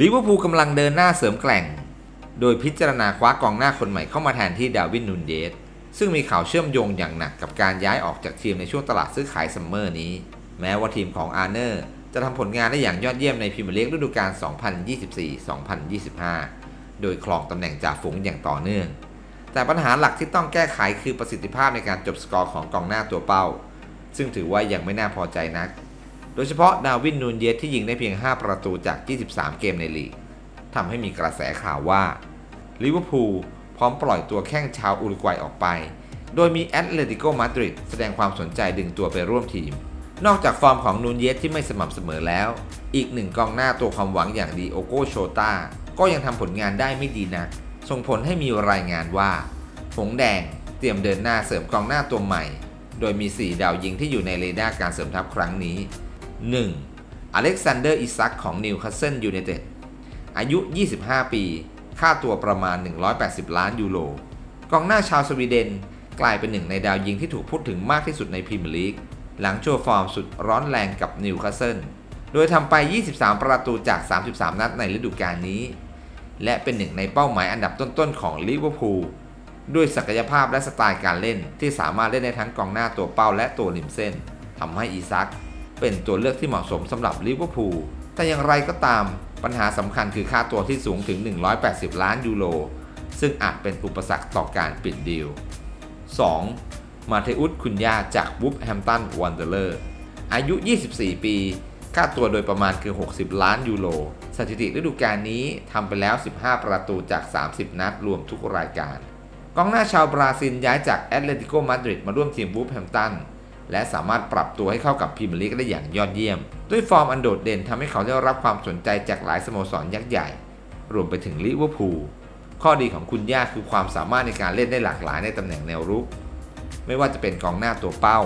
ลิเวอร์พูลกำลังเดินหน้าเสริมแกร่ง โดยพิจารณาคว้ากองหน้าคนใหม่เข้ามาแทนที่ดาวินนูนเยสซึ่งมีข่าวเชื่อมโยงอย่างหนักกับการย้ายออกจากทีมในช่วงตลาดซื้อขายซัมเมอร์นี้ แม้ว่าทีมของอาร์เนอร์จะทำผลงานได้อย่างยอดเยี่ยมในพรีเมียร์ลีกฤดูกาล 2024-2025 โดยครองตำแหน่งจ่าฝูงอย่างต่อเนื่อง แต่ปัญหาหลักที่ต้องแก้ไขคือประสิทธิภาพในการจบสกอร์ของกองหน้าตัวเป้า ซึ่งถือว่ายังไม่น่าพอใจนัก โดยเฉพาะดาวินนูนเยสที่ยิงได้เพียง 5 ประตูจาก 23 เกมในลีกทำให้มีกระแสข่าวว่าลิเวอร์พูลพร้อมปล่อยตัวแข้งชาวอุรุกวัยออกไป โดยมีแอตเลติโกมาดริดแสดงความสนใจดึงตัวไปร่วมทีม นอกจากฟอร์มของนูนเยสที่ไม่สม่ำเสมอแล้ว อีกหนึ่งกองหน้าตัวความหวังอย่างดีโอโกโชตาก็ยังทำผลงานได้ไม่ดีนัก ส่งผลให้มีรายงานว่า หงแดงเตรียมเดินหน้าเสริมกองหน้าตัวใหม่ โดยมี 4 ดาวยิงที่อยู่ในเรดาร์การเสริมทัพครั้งนี้ 1. อเล็กซานเดอร์อิซักของนิวคาสเซิลยูไนเต็ดอายุ 25 ปี ค่าตัวประมาณ 180 ล้านยูโร กองหน้าชาวสวีเดนกลายเป็นหนึ่งในดาวยิงที่ถูกพูดถึงมากที่สุดในพรีเมียร์ลีก หลังโชว์ฟอร์มสุดร้อนแรงกับนิวคาสเซิล โดยทำไป 23 ประตูจาก 33 นัดในฤดูกาลนี้ และเป็นหนึ่งในเป้าหมายอันดับต้นๆของลิเวอร์พูล ด้วยศักยภาพและสไตล์การเล่นที่สามารถเล่นได้ทั้งกองหน้าตัวเป้าและตัวริมเส้นทำให้อีซัก เป็นตัวเลือกที่เหมาะสมสำหรับลิเวอร์พูลแต่อย่างไรก็ตามปัญหาสำคัญคือค่าตัวที่สูงถึง 180 ล้านยูโร ซึ่งอาจเป็นอุปสรรคต่อการปิดดีล 2. มาเทอุสคุนยาจากวูฟแฮมตันวันเดเลอร์อายุ 24 ปี ค่าตัวโดยประมาณคือ 60 ล้านยูโร สถิติฤดูกาลนี้ทำไปแล้ว 15 ประตูจาก 30 นัดรวมทุกรายการ กองหน้าชาวบราซิลย้ายจากแอตเลติโกมาดริดมาร่วมทีมวูฟแฮมตัน และสามารถปรับตัวให้เข้ากับพรีเมียร์ลีกได้อย่างยอดเยี่ยม ด้วยฟอร์มอันโดดเด่นทำให้เขาได้รับความสนใจจากหลายสโมสรยักษ์ใหญ่ รวมไปถึงลิเวอร์พูลข้อดีของคุณย่าคือความสามารถในการเล่นได้หลากหลายในตำแหน่งแนวรุก ไม่ว่าจะเป็นกองหน้าตัวเป้า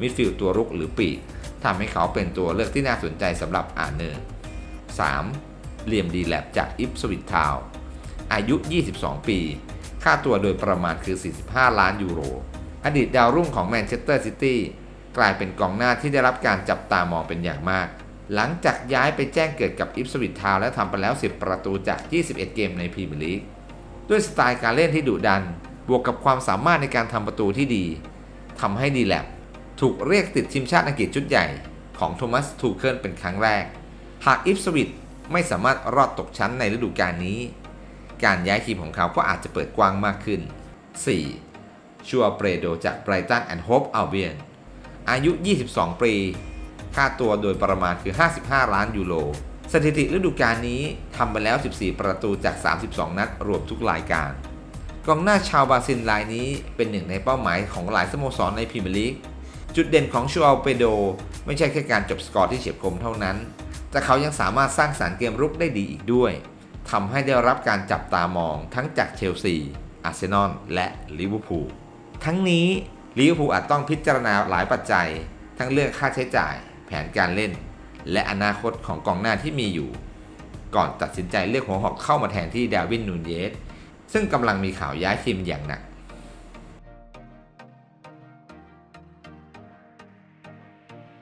มิดฟิลด์ตัวรุกหรือปีกทำให้เขาเป็นตัวเลือกที่น่าสนใจสำหรับอาเนอร์ 3. เหลี่ยมดีแลบจากอิปสวิตทาวอายุ 22 ปี ค่าตัวโดยประมาณคือ 45 ล้านยูโร อดีตดาวรุ่งของแมนเชสเตอร์ซิตี้กลายเป็นกองหน้าที่ได้รับการจับตามองเป็นอย่างมาก หลังจากย้ายไปแจ้งเกิดกับอิปสวิตทาวและทำไปแล้ว 10 ประตูจาก 21 เกมในพรีเมียร์ลีก ด้วยสไตล์การเล่นที่ดุดัน บวกกับความสามารถในการทำประตูที่ดีทำให้ดีแลบถูกเรียกติดทีมชาติอังกฤษชุดใหญ่ของโทมัสทูเคิลเป็นครั้งแรก หากอิฟสวิตไม่สามารถรอดตกชั้นในฤดูกาลนี้ การย้ายทีมของเขาก็อาจจะเปิดกว้างมากขึ้น 4. ชัวเปรโดจากไบรตันแอนด์โฮปอัลเบียนอายุ 22 ปี ค่าตัวโดยประมาณคือ 55 ล้านยูโร สถิติฤดูกาลนี้ทำไปแล้ว 14 ประตูจาก 32 นัด รวมทุกรายการ กองหน้าชาวบราซิลรายนี้เป็นหนึ่งในเป้าหมายของหลายสโมสรในพรีเมียร์ลีก จุดเด่นของชัวเปโด ไม่ใช่แค่การจบสกอร์ที่เฉียบคมเท่านั้น แต่เขายังสามารถสร้างสารรค์เกมรุกได้ดีอีกด้วย ทำให้ได้รับการจับตามองทั้งจากเชลซี อาร์เซนอล และลิเวอร์พูล ทั้งนี้ลิเวอร์พูลอาจต้องพิจารณาหลายปัจจัย ทั้งเรื่องค่าใช้จ่าย แผนการเล่น และอนาคตของกองหน้าที่มีอยู่ ก่อนตัดสินใจเลือกหัวหอกเข้ามาแทนที่ดาวินนูนเยสซึ่งกำลังมีข่าวย้ายทีมอย่างหนัก